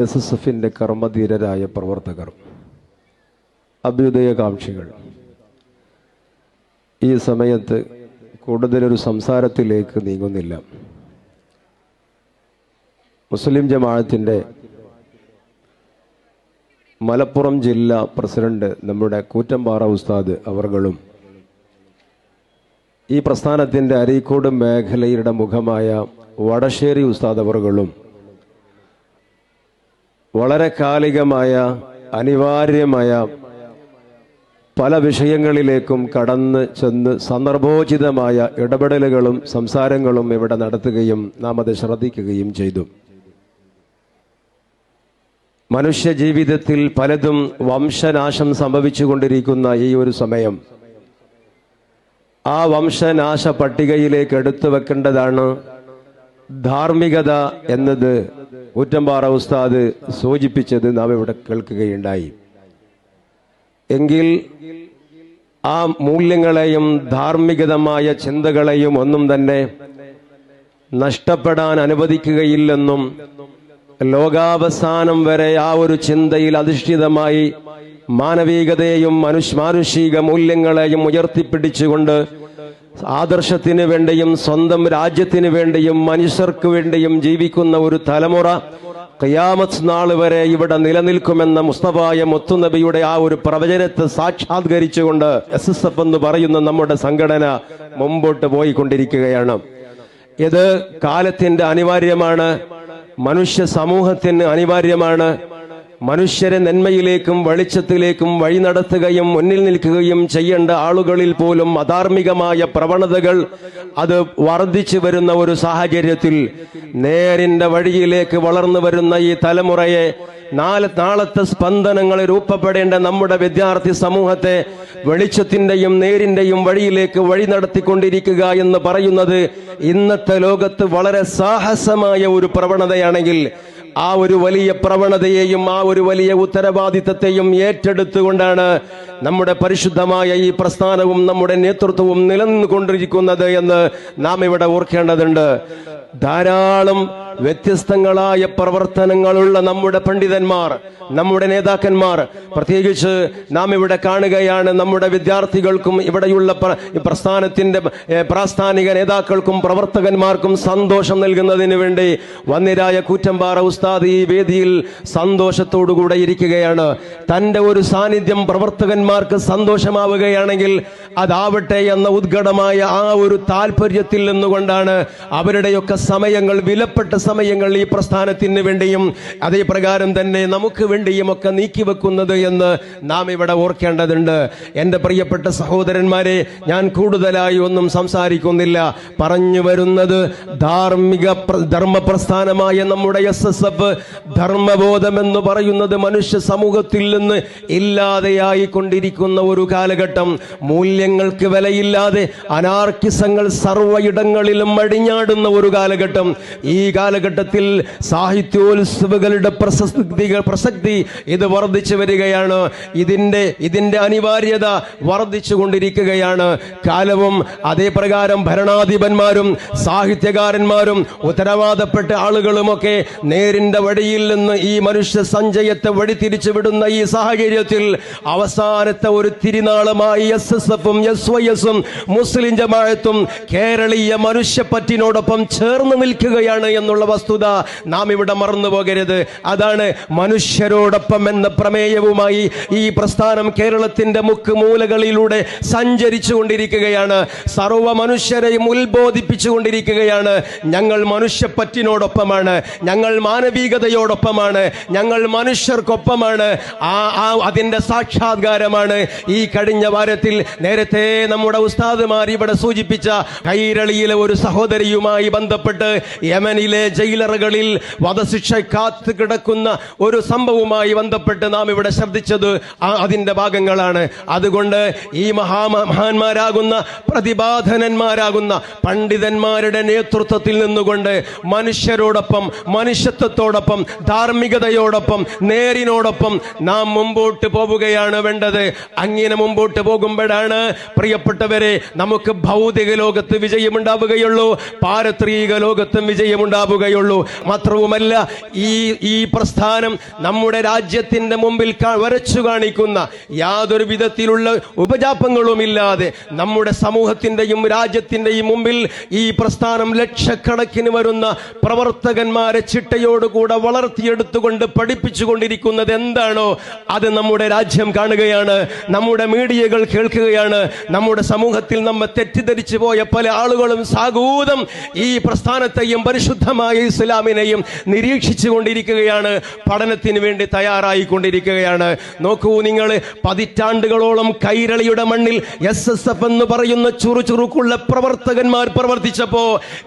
S S എഫിന്റെ കർമ്മധീരരായ പ്രവർത്തകർ. അഭ്യുദയകാംക്ഷികൾ. ഈ സമയത്ത് കൂടുതലൊരു സംസാരത്തിലേക്ക് നീങ്ങുന്നില്ല. മുസ്ലിം ജമാഅത്തിന്റെ മലപ്പുറം ജില്ലാ പ്രസിഡന്റ് നമ്മുടെ കൂറ്റമ്പാറ ഉസ്താദ് അവർകളും ഈ പ്രസ്ഥാനത്തിന്റെ അരീക്കോട് മേഖലയുടെ മുഖമായ വടശ്ശേരി ഉസ്താദ് അവർകളും വളരെ കാലികമായ അനിവാര്യമായ പല വിഷയങ്ങളിലേക്കും കടന്ന് ചെന്ന് സന്ദർഭോചിതമായ ഇടപെടലുകളും സംസാരങ്ങളും ഇവിടെ നടത്തുകയും നാം അത് ശ്രദ്ധിക്കുകയും ചെയ്തു. മനുഷ്യ ജീവിതത്തിൽ പലതും വംശനാശം സംഭവിച്ചുകൊണ്ടിരിക്കുന്ന ഈ ഒരു സമയം ആ വംശനാശ പട്ടികയിലേക്ക് എടുത്തു വെക്കേണ്ടതാണ് ധാർമ്മികത എന്നത് ഊറ്റമ്പാറ ഉസ്താദ് സൂചിപ്പിച്ചത് നാം ഇവിടെ കേൾക്കുകയുണ്ടായി. എങ്കിൽ ആ മൂല്യങ്ങളെയും ധാർമ്മികതമായ ചിന്തകളെയും ഒന്നും തന്നെ നഷ്ടപ്പെടാൻ അനുവദിക്കുകയില്ലെന്നും ലോകാവസാനം വരെ ആ ഒരു ചിന്തയിൽ അധിഷ്ഠിതമായി മാനവികതയെയും മനുഷ്യ മാനുഷിക മൂല്യങ്ങളെയും ഉയർത്തിപ്പിടിച്ചുകൊണ്ട് ആദർശത്തിന് വേണ്ടിയും സ്വന്തം രാജ്യത്തിന് വേണ്ടിയും മനുഷ്യർക്ക് വേണ്ടിയും ജീവിക്കുന്ന ഒരു തലമുറ കയാമത് നാൾ വരെ ഇവിടെ നിലനിൽക്കുമെന്ന മുസ്തഫായ മുത്തുനബിയുടെ ആ ഒരു പ്രവചനത്തെ സാക്ഷാത്കരിച്ചുകൊണ്ട് എസ് എസ് എഫ് എന്ന് പറയുന്ന നമ്മുടെ സംഘടന മുമ്പോട്ട് പോയിക്കൊണ്ടിരിക്കുകയാണ്. ഇത് കാലത്തിന്റെ അനിവാര്യമാണ് മനുഷ്യ സമൂഹത്തിന് അനിവാര്യമാണ്. മനുഷ്യരെ നന്മയിലേക്കും വെളിച്ചത്തിലേക്കും വഴി നടത്തുകയും മുന്നിൽ നിൽക്കുകയും ചെയ്യേണ്ട ആളുകളിൽ പോലും അധാർമികമായ പ്രവണതകൾ അത് വർദ്ധിച്ചു വരുന്ന ഒരു സാഹചര്യത്തിൽ നേരിന്റെ വഴിയിലേക്ക് വളർന്നു വരുന്ന ഈ തലമുറയെ നാല് നാളത്തെ സ്പന്ദനങ്ങൾ രൂപപ്പെടേണ്ട നമ്മുടെ വിദ്യാർത്ഥി സമൂഹത്തെ വെളിച്ചത്തിന്റെയും നേരിന്റെയും വഴിയിലേക്ക് വഴി നടത്തിക്കൊണ്ടിരിക്കുക എന്ന് പറയുന്നത് ഇന്നത്തെ ലോകത്ത് വളരെ സാഹസമായ ഒരു പ്രവണതയാണെങ്കിൽ ആ ഒരു വലിയ പ്രവണതയെയും ആ ഒരു വലിയ ഉത്തരവാദിത്തത്തെയും ഏറ്റെടുത്തുകൊണ്ടാണ് നമ്മുടെ പരിശുദ്ധമായ ഈ പ്രസ്ഥാനവും നമ്മുടെ നേതൃത്വവും നിലനിന്നുകൊണ്ടിരിക്കുന്നത് എന്ന് നാം ഇവിടെ ഓർക്കേണ്ടതുണ്ട്. ധാരാളം വ്യത്യസ്തങ്ങളായ പ്രവർത്തനങ്ങളുള്ള നമ്മുടെ പണ്ഡിതന്മാർ നമ്മുടെ നേതാക്കന്മാർ. പ്രത്യേകിച്ച് നാം ഇവിടെ കാണുകയാണ് നമ്മുടെ വിദ്യാർത്ഥികൾക്കും ഇവിടെയുള്ള പ്രസ്ഥാനത്തിന്റെ പ്രാസ്ഥാനിക നേതാക്കൾക്കും പ്രവർത്തകന്മാർക്കും സന്തോഷം നൽകുന്നതിന് വേണ്ടി വന്നിരായ കൂറ്റമ്പാറ ഉസ്താദ് ഈ വേദിയിൽ സന്തോഷത്തോടുകൂടെ ഇരിക്കുകയാണ്. തന്റെ ഒരു സാന്നിധ്യം പ്രവർത്തകന്മാർക്ക് സന്തോഷമാവുകയാണെങ്കിൽ അതാവട്ടെ എന്ന ഉദ്ഘടമായ ആ ഒരു താല്പര്യത്തിൽ നിന്നുകൊണ്ടാണ് അവരുടെയൊക്കെ സമയങ്ങൾ വിലപ്പെട്ട സമയങ്ങൾ ഈ പ്രസ്ഥാനത്തിന് വേണ്ടിയും അതേ പ്രകാരം തന്നെ നമുക്ക് വേണ്ടിയും ഒക്കെ നീക്കിവെക്കുന്നത് എന്ന് നാം ഇവിടെ ഓർക്കേണ്ടതുണ്ട്. എന്റെ പ്രിയപ്പെട്ട സഹോദരന്മാരെ ഞാൻ കൂടുതലായി ഒന്നും സംസാരിക്കുന്നില്ല. പറഞ്ഞു വരുന്നത് ധാർമ്മിക ധർമ്മ ധർമ്മപ്രസ്ഥാനമായ നമ്മുടെ എസ് എസ് എഫ് ധർമ്മബോധമെന്ന് പറയുന്നത് മനുഷ്യ സമൂഹത്തിൽ നിന്ന് ഇല്ലാതെയായി കൊണ്ടിരിക്കുന്ന ഒരു കാലഘട്ടം മൂല്യങ്ങൾക്ക് വിലയില്ലാതെ അനാർക്കിസങ്ങൾ സർവയിടങ്ങളിലും അടിഞ്ഞാടുന്ന ഒരു കാലഘട്ടം. ഈ കാലഘട്ടത്തിൽ സാഹിത്യോത്സവങ്ങളുടെ പ്രസക്തികൾ പ്രസക്തി ഇത് വർദ്ധിച്ചു വരികയാണ്. ഇതിന്റെ ഇതിന്റെ അനിവാര്യത വർദ്ധിച്ചു കൊണ്ടിരിക്കുകയാണ്. കാലവും അതേപ്രകാരം ഭരണാധിപന്മാരും സാഹിത്യകാരന്മാരും ഉത്തരവാദപ്പെട്ട ആളുകളുമൊക്കെ നേരിന്റെ വഴിയിൽ നിന്ന് ഈ മനുഷ്യ സഞ്ചയത്തെ വഴിതിരിച്ചു വിടുന്ന ഈ സാഹചര്യത്തിൽ അവസാനത്തെ ഒരു തിരുനാളമായി എസ് എസ് എഫും എസ് വൈ എസും മുസ്ലിം ജമാഅത്തും കേരളീയ മനുഷ്യപ്പറ്റിനോടൊപ്പം ചേർന്ന് നിൽക്കുകയാണ് എന്നുള്ള വസ്തുത നാം ഇവിടെ മറന്നു പോകരുത്. അതാണ് മനുഷ്യരോടൊപ്പം എന്ന പ്രമേയവുമായി ഈ പ്രസ്ഥാനം കേരളത്തിന്റെ മുക്ക് മൂലകളിലൂടെ സഞ്ചരിച്ചു കൊണ്ടിരിക്കുകയാണ് സർവ മനുഷ്യരെയും ഉത്ബോധിപ്പിച്ചു കൊണ്ടിരിക്കുകയാണ് ഞങ്ങൾ മനുഷ്യപ്പറ്റിനോടൊപ്പമാണ്. ഞങ്ങൾ മാനവികതയോടൊപ്പമാണ്. ഞങ്ങൾ മനുഷ്യർക്കൊപ്പമാണ്. ആ ആ അതിന്റെ സാക്ഷാത്കാരമാണ് ഈ കഴിഞ്ഞ വാരത്തിൽ നേരത്തെ നമ്മുടെ ഉസ്താദുമാർ ഇവിടെ സൂചിപ്പിച്ച കൈരളിയിലെ ഒരു സഹോദരിയുമായി ബന്ധപ്പെട്ട് യമനിലെ ജയിലറുകളിൽ വധശിക്ഷ കാത്തു കിടക്കുന്ന ഒരു സംഭവവുമായി ബന്ധപ്പെട്ട് നാം ഇവിടെ ശ്രദ്ധിച്ചത് അതിന്റെ ഭാഗങ്ങളാണ്. അതുകൊണ്ട് ഈ മഹാ മഹാന്മാരാകുന്ന പ്രതിഭാധനന്മാരാകുന്ന പണ്ഡിതന്മാരുടെ നേതൃത്വത്തിൽ നിന്നുകൊണ്ട് മനുഷ്യരോടൊപ്പം മനുഷ്യത്വത്തോടൊപ്പം ധാർമ്മികതയോടൊപ്പം നേരിനോടൊപ്പം നാം മുമ്പോട്ട് പോവുകയാണ് വേണ്ടത്. അങ്ങനെ മുമ്പോട്ട് പോകുമ്പോഴാണ് പ്രിയപ്പെട്ടവരെ നമുക്ക് ഭൗതിക ലോകത്ത് വിജയമുണ്ടാവുകയുള്ളൂ പാരത്രിക ലോകത്തും വിജയമുണ്ടാവുകയുള്ളൂ. മാത്രവുമല്ല ഈ ഈ പ്രസ്ഥാനം നമ്മുടെ രാജ്യത്തിന്റെ മുമ്പിൽ വരച്ചു കാണിക്കുന്ന യാതൊരു വിധത്തിലുള്ള ഉപജാപങ്ങളുമില്ലാതെ നമ്മുടെ സമൂഹത്തിന്റെയും രാജ്യത്തിന്റെയും മുമ്പിൽ ഈ പ്രസ്ഥാനം ലക്ഷക്കണക്കിന് വരുന്ന പ്രവർത്തകന്മാരെ ചിട്ടയോടുകൂടെ വളർത്തിയെടുത്തുകൊണ്ട് പഠിപ്പിച്ചുകൊണ്ടിരിക്കുന്നത് എന്താണോ അത് നമ്മുടെ രാജ്യം കാണുകയാണ്. നമ്മുടെ മീഡിയകൾ കേൾക്കുകയാണ്. നമ്മുടെ സമൂഹത്തിൽ നമ്മൾ തെറ്റിദ്ധരിച്ചു പോയ പല ആളുകളും സാഗൂതം ഈ പ്രസ്ഥാനത്തെയും പരിശുദ്ധമായ ഇസ്ലാമിനെയും നിരീക്ഷിച്ചു കൊണ്ടിരിക്കുകയാണ്. പഠനത്തിന് വേണ്ടി തയ്യാറായിക്കൊണ്ടിരിക്കുകയാണ്. നോക്കൂ നിങ്ങൾ പതിറ്റാണ്ടുകളോളം കൈരളിയുടെ മണ്ണിൽ എസ് എസ് എഫ് എന്ന് പറയുന്ന ചുറുചുറുക്കുള്ള പ്രവർത്തകന്മാർ പ്രവർത്തിച്ചപ്പോ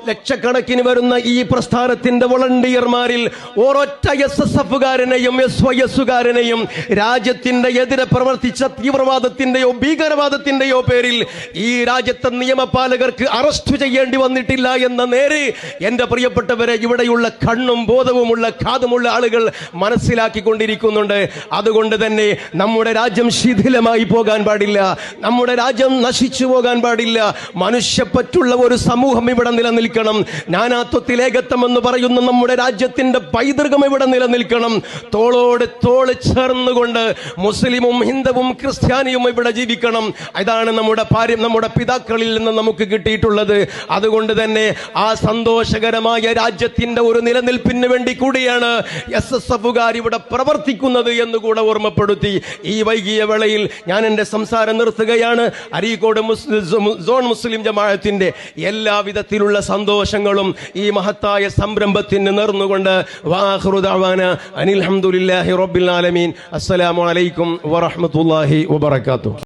ലക്ഷക്കണക്കിന് വരുന്ന ഈ പ്രസ്ഥാനത്തിന്റെ വളണ്ടിയർമാരിൽ ഓരൊറ്റ എസ് എസ് എഫുകാരനെയും എസ് വൈ എസുകാരനെയും രാജ്യത്തിന്റെ എതിരെ പ്രവർത്തിച്ച തീവ്രവാദത്തിന്റെയോ ഭീകരവാദത്തിന്റെയോ പേരിൽ ഈ രാജ്യത്തെ നിയമപാലകർക്ക് അറസ്റ്റ് ചെയ്യേണ്ടി വന്നിട്ടില്ല എന്ന നേര് എന്റെ പ്രിയപ്പെട്ടവരെ ഇവിടെയുള്ള കണ്ണും ബോധവുമുള്ള കാതുമുള്ള ആളുകൾ മനസ്സിലാക്കിക്കൊണ്ടിരിക്കുന്നുണ്ട്. അതുകൊണ്ട് തന്നെ നമ്മുടെ രാജ്യം ശിഥിലമായി പോകാൻ പാടില്ല. നമ്മുടെ രാജ്യം നശിച്ചു പോകാൻ പാടില്ല. മനുഷ്യപ്പറ്റുള്ള ഒരു സമൂഹം ഇവിടെ നിലനിൽക്കണം. നാനാത്വത്തിൽ ഏകത്വം എന്ന് പറയുന്ന നമ്മുടെ രാജ്യത്തിന്റെ പൈതൃകം ഇവിടെ നിലനിൽക്കണം. തോളോട് തോൾ ചേർന്നുകൊണ്ട് മുസ്ലിമും ഹിന്ദുവും ക്രിസ്ത്യാനിയും ഇവിടെ ജീവിക്കണം. ഇതാണ് നമ്മുടെ പാര്യം നമ്മുടെ പിതാക്കളിൽ നിന്ന് നമുക്ക് കിട്ടിയിട്ടുള്ളത്. അതുകൊണ്ട് തന്നെ ആ സന്തോഷകരമായ രാജ്യത്തിന്റെ ഒരു നിലനിൽപ്പിന് വേണ്ടി കൂടിയാണ് എസ് എസ് എഫുകാർ ഇവിടെ പ്രവർത്തിക്കുന്നത് എന്ന് കൂടെ ഓർമ്മപ്പെടുത്തി. ഈ വൈകിയ വേളയിൽ ഞാൻ എന്റെ സംസാരം നിർത്തുകയാണ്. അരീക്കോട് സോൺ മുസ്ലിം ജമാഅത്തിന്റെ എല്ലാവിധത്തിലുള്ള സന്തോഷങ്ങളും ഈ മഹത്തായ സംരംഭത്തിന് നേർന്നുകൊണ്ട്. വാഹൃദാവാന അനിൽ ഹംദുലില്ലാഹി റബ്ബിൽ ആലമീൻ. അസ്സലാമു അലൈക്കും വറഹ്മത്തുള്ളാഹി വബറകാതുഹു